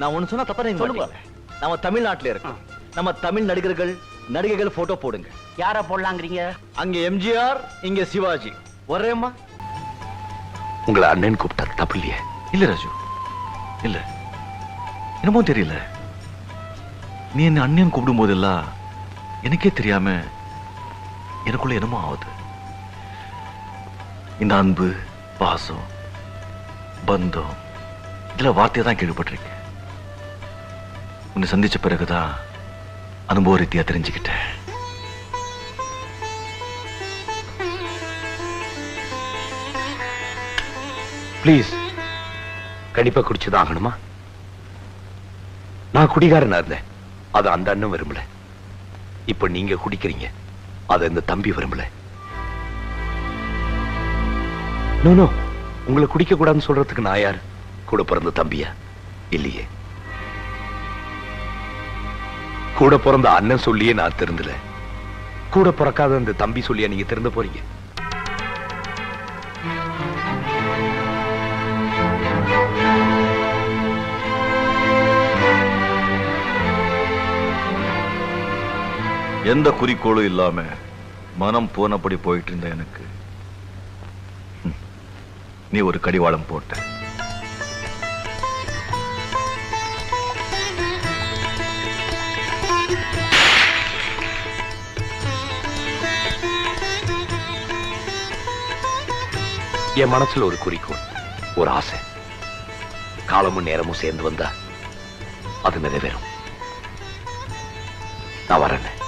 நான் ஒண்ணு சொன்னா தப்பா நீங்க சொல்லுங்க. நம்ம தமிழ்நாட்டுல இருக்கோம் நம்ம தமிழ் நடிகர்கள் நடிகைகள் போட்டோ போடுங்க. யார போடலாங்கிறீங்க? அங்க எம்ஜிஆர் இங்க சிவாஜி. ஒரேம்மா உங்களை அண்ணன் கூப்பிட்டா தப்பு இல்லையே. இல்ல ராஜு. இல்ல. என்னமோ தெரியல. நீ என்ன அண்ணன் கூப்பிடும் போதெல்லாம் எனக்கே தெரியாம எனக்குள்ள என்னமோ ஆகுது. இந்த அன்பு பாசம் பந்தம் இதுல வார்த்தையை தான் கேள்விப்பட்டிருக்கேன். உன்னை சந்திச்ச பிறகுதான் அனுபவ ரீதியா தெரிஞ்சுக்கிட்டேன். ப்ளீஸ் கண்டிப்பா குடிச்சுதான் ஆகணுமா? நான் குடிகாரனா இருந்தேன். அது அந்த அண்ணன் விரும்பல. இப்ப நீங்க குடிக்கிறீங்க. அது இந்த தம்பி விரும்பல. நோ நோ உங்களை குடிக்க கூடாதுன்னு சொல்றதுக்கு நான் யார்? கூட பிறந்த தம்பியா? இல்லையே. கூட பிறந்த அண்ணன் சொல்லியே நான் தெரிந்தல கூட பிறக்காத அந்த தம்பி சொல்லியா நீங்க திறந்து போறீங்க? எந்த குறிக்கோளும் இல்லாம மனம் போனபடி போயிட்டு இருந்த எனக்கு. நீ ஒரு கடிவாளம் போட்ட. என் மனசுல ஒரு குறிக்கோள் ஒரு ஆசை. காலமும் நேரமும் சேர்ந்து வந்தா அது நிறைவேறும். நான் வரேன்.